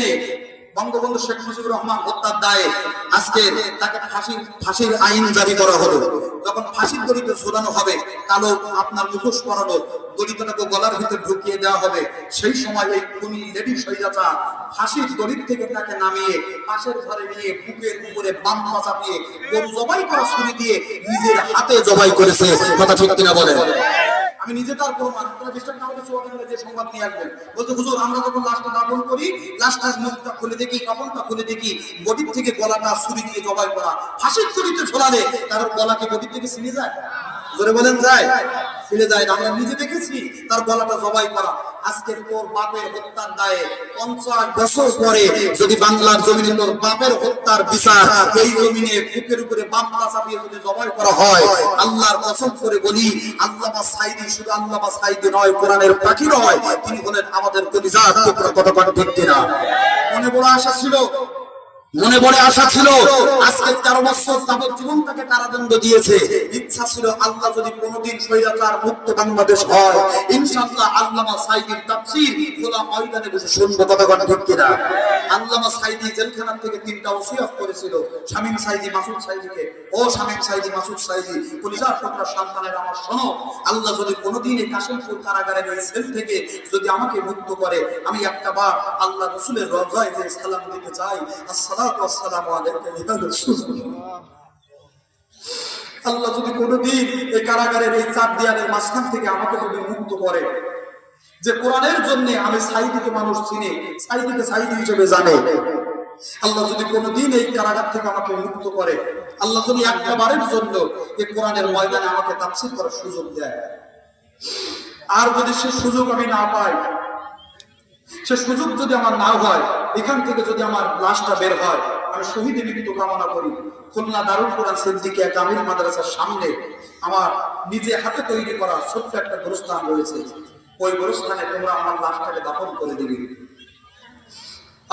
এনে বঙ্গবন্ধু শেখ মুজিবুর রহমান হত্যার দায়ে আজকে তাকে ফাঁসির ফাঁসির আইন জারি করা হলো। যখন ফাঁসির দড়িতে ঝোলানো হবে, কালো আপনার মুখোশ পরানো দড়িটাকে গলার ভিতরে ঢুকিয়ে দেওয়া হবে, সেই সময় এই খুনি লেডি সৈরাচা ফাঁসির দড়ির থেকে তাকে নামিয়ে পাশের ঘরে নিয়ে বুকের উপরে বাম পা চাপিয়ে গরু জবাই করা ছুরি দিয়ে নিজের হাতে জবাই করেছে। কথা ঠিক কিনা বলে আমি নিজে তার প্রমাণ আপনারা বিশ্বাস না হলে চুয়াডাঙ্গা যে সংবাদ নিয়ে আসবেন। বলতে হুজুর, আমরা যখন লাশটা দাপন করি লাশটার মুখটা খুলে দেখি, কাপড়টা খুলে দেখি, বডির থেকে গলাটা ছুরি দিয়ে জবাই করা, ফাঁসির ছুরিতে ঝোলালে কারোর গলাকে বডির থেকে ছিঁড়ে যায়? জোরে বলেন যায়। ছিঁড়ে যায় না। আমরা নিজে দেখেছি তার গলাটা জবাই করা আজকের তোর বাপের হত্যার দায়ে পঞ্চাশ বছর পরে যদি বাংলার জমিনে তোর বাপের হত্যার বিচার এই জমিনে বুকের উপরে বাম্পা চাপিয়ে যদি জবাই করা হয়, আল্লাহর কসম করে বলি, আল্লামা সাইদি শুধু আল্লামা সাইদি নয়, কোরআনের পাখি নয়, তিনি হলেন আমাদের কলিজার টুকরা কতক্ষণ ঠিক কিনা মনে বড় আশা ছিল মনে বড় আশা ছিল। আজকে তেরো বছর যাবৎ জীবন তাকে কারাদণ্ড দিয়েছে। ইচ্ছা ছিল আল্লাহ যদি কোনোদিন স্বৈরাচার মুক্ত বাংলাদেশ হয়, ইনশাআল্লাহ আল্লামা সাইদির তাফসীর খোলা ময়দানে বসে শুনব কতক্ষণ ঠিক কিনা? আল্লামা সাইদি জেলখানা থেকে তিনটা ওসিয়ত করেছিল। শামীম সাইদি, মাসুদ সাইদিকে। ও শামীম সাইদি, মাসুদ সাইদি পুলিশার টুকরা সন্তানের আমার শোনো আল্লাহ যদি কোনোদিন এই কাশিমপুর কারাগারের এই সেল থেকে যদি আমাকে মুক্ত করে, আমি একটা বার আল্লাহ রসুলের রজায় সালাম দিতে চাই, আসসালামু আল্লাহ যদি কোনোদিন এই কারাগারের এই চার দেয়ালের মাঝখান থেকে আমাকে যদি মুক্ত করে, যে কোরআনের জন্য আমি সাইদিকে মানুষ চিনে, সাইদিকে সাইদি হিসেবে জানে। আল্লাহ যদি কোনোদিন এই কারাগার থেকে আমাকে মুক্ত করে, আল্লাহ যদি একবারের জন্য এই কোরআনের ময়দানে আমাকে তাফসীর করার সুযোগ দেয়। আর যদি সে সুযোগ আমি না পাই সে সুযোগ যদি আমার না হয়, এখান থেকে যদি আমার লাশটা বের হয়, আমি শহীদের মৃত্যু কামনা করি। খুলনা দারুল কোরআন সিদ্দিকিয়া কামিল মাদ্রাসার সামনে আমার নিজে হাতে তৈরি করা ছোট্ট একটা গোরস্থান রয়েছে। ওই গোরস্থানে তোমরা আমার লাশটাকে দাফন করে দিবি।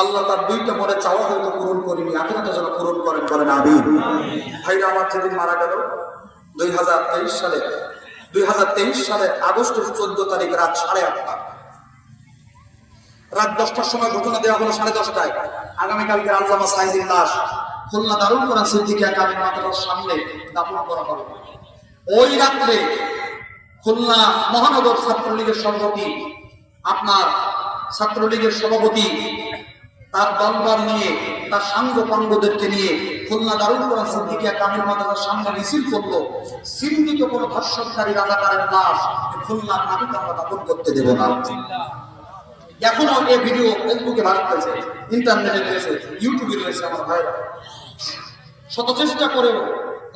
আল্লাহ তার দুইটা মনে চাওয়া হয়তো পূরণ করিনি, আখেরাতে যেন পূরণ করেন বলেন আমি ভাইরা, আমার যেদিন মারা গেল, দুই হাজার তেইশ সালে, দুই হাজার তেইশ সালে আগস্টের চোদ্দ তারিখ, রাত সাড়ে আটটা। রাত দশটার সময় ঘটনা দেওয়া হলো সাড়ে দশটায়। আগামীকালকে আল্লামা সাইদিন লাশ খুলনা দারুল কোরআন সিদ্দিকিয়া কামিল মাদ্রাসার সামনে দাপন করা হবে ওই রাত্রে খুলনা মহানগর ছাত্রলীগের সভাপতি, আপনার ছাত্রলীগের সভাপতি, তার দলবল নিয়ে, তার সাঙ্গ পাঙ্গদেরকে নিয়ে খুলনা দারুল কোরআন সিদ্দিকিয়া কামিল মাদ্রাসার সামনে মিছিল করল। চিহ্নিত কোনো ধর্ষণকারী রাজাকারের লাশ খুলনার নাবিক আমরা দাপন করতে দেব না। এখনও এই ভিডিও ফেসবুকে ভারত রয়েছে ইন্টারনেটে রয়েছে ইউটিউবে রয়েছে আমার ভাইরা। শত চেষ্টা করেও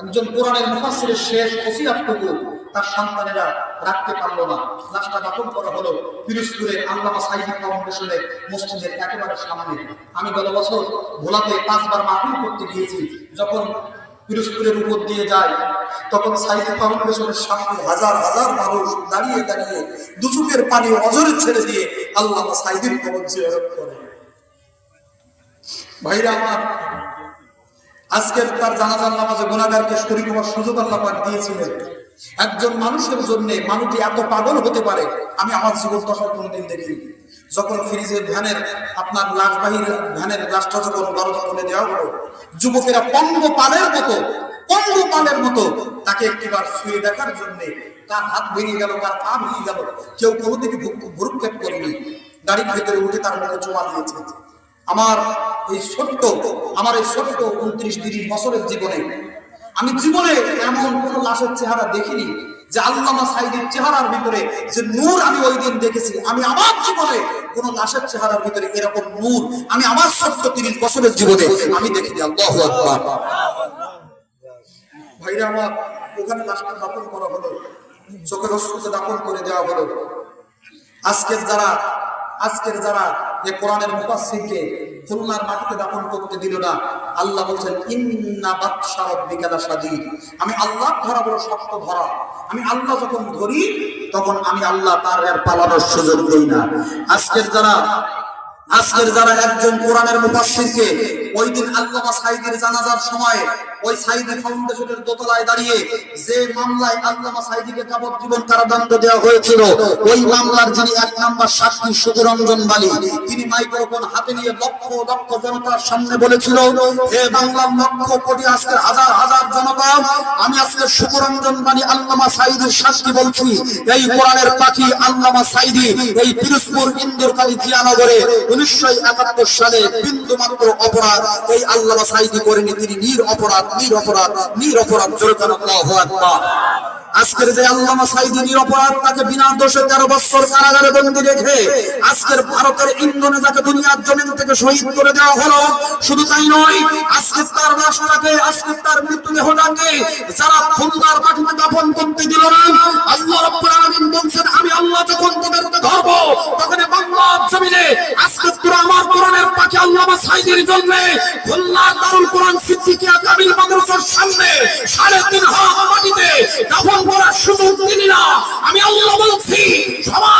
একজন কোরআনের মুফাসসিরের শেষ ওসিয়াতটুকু তার সন্তানেরা রাখতে পারল না। লাশটা দাপন করা হলো পিরোজপুরে আল্লামা সাইদি ফাউন্ডেশনের মসজিদের একেবারে সামনে। আমি গত বছর ভোলাতে পাঁচবার মাহফিল করতে গিয়েছি, যখন পিরোজপুরের উপর দিয়ে যায়। তখন সাইদি ফাউন্ডেশনের সামনে হাজার হাজার মানুষ দাঁড়িয়ে দাঁড়িয়ে দুচুকের পানি অজরে ছেড়ে দিয়ে আল্লামা সাইদির কবর জিয়ারত করে। ভাইরা আমার, আজকের তার জানাজার নামাজে গুণাগারকে শরীর হওয়ার সুযোগ আল্লাহ পাক দিয়েছিলেন। একজন মানুষের জন্য মানুষটি এত পাগল হতে পারে, আমি আমার জীবন দশায় কোনোদিন দেখিনি। যখন ফ্রিজের ভ্যানের আপনার লাশবাহীর ভ্যানের লাশটা যখন দরজা খুলে দেওয়া হলো, যুবকেরা পঙ্গ পালের মতো, পঙ্গ পালের মতো তাকে একটিবার শুয়ে দেখার জন্যে তার হাত ভেঙে গেল, তার পা ভেঙে গেল। কেউ কোনো দিকে ভুরুক্ষেপ করেনি। গাড়ির ভেতরে উঠে তার মুখে চোমা দিয়েছে। আমার এই ছোট্ট, আমার এই ছোট্ট উনত্রিশ, তিরিশ বছরের জীবনে আমি জীবনে এমন কোন লাশের চেহারা দেখিনি যে আল্লামা সাইদের চেহারার ভিতরে যে নূর আমি ওই দিন দেখেছি, আমি আমার জীবনে কোন লাশের চেহারার ভিতরে এরকম নূর, আমি আমার ছোট্ট তিরিশ বছরের জীবনে আমি দেখিনি। আল্লাহু ভাইরা আমার, ওখানে লাশটা দাপন করা হলো চোখের অস্ত্রকে দাপন করে দেওয়া হলো। আজকের যারা আজকের যারা যে কোরআনের মুফাসসিরকে খুলনার মাটিতে দাপন করতে দিল না আল্লাহ বলছেন, ইন্না বাদশা রাব্বিকা লাশাদীদ। আমি আল্লাহ ধরা বড় শক্ত ধরা। আমি আল্লাহ যখন ধরি, তখন আমি আল্লাহ তার আর পালানোর সুযোগ দেই না। আজকের যারা আজকের যারা একজন কোরআনের মুফাসসিরকে ওই দিন আল্লামা সাইদের জানাজার সময় ওই ফাউন্ডেশনের দোতলায় দাঁড়িয়ে যে মামলায় আল্লামা সাইদিকে যাবজ্জীবন কারাদণ্ড দেওয়া হয়েছিল, ওই মামলার যিনি এক নাম্বার সাক্ষী সুবরঞ্জন বালি, তিনি মাইক্রোফোন হাতে নিয়ে লক্ষ লক্ষ জনতার সামনে বলেছিল, হে বাংলার লক্ষ কোটি আজকের হাজার হাজার আমি আজকে সুবরঞ্জন বাণী আল্লামা সাইদের শাস্তি বলছি, এই কোরআনের পাখি আল্লামা সাইদি এই পিরোজপুর ইন্দুরকালী জিয়ানগরে উনিশশো একাত্তর সালে বিন্দু মাত্র অপরাধ, এই আল্লামা সাইদি করেনি, তিনি নির অপরাধ নির অপরাধ নির অপরাধ, জোরে কেন আজকের যে আল্লামা সাইদি নিরপরাধ তাকে বিনা দোষে তেরো বছর কারাগারে বন্দী রেখে আজকের ভারতের ইন্ধনে যাকে দুনিয়ার জমিন থেকে শহীদ করে দেওয়া হলো, শুধু তাই নয় আজকে তার লাশটাকে আজকে তার মৃত্যুদেহটাকে যারা খুলনার মাটিতে দাফন করতে দিল না, আল্লাহ রব্বুল আলামিন বলছেন, আমি আল্লাহ যখন তোদেরকে ধরব তখন এই বাংলার জমিনে আল্লামা সাইদির জন্য সিদ্দিকিয়া কামিল মাদ্রাসার সামনে সাড়ে তিন হাত মাটিতে দাফন করার সুযোগ দিলি না। আমি আল্লাহ বলছি সবাই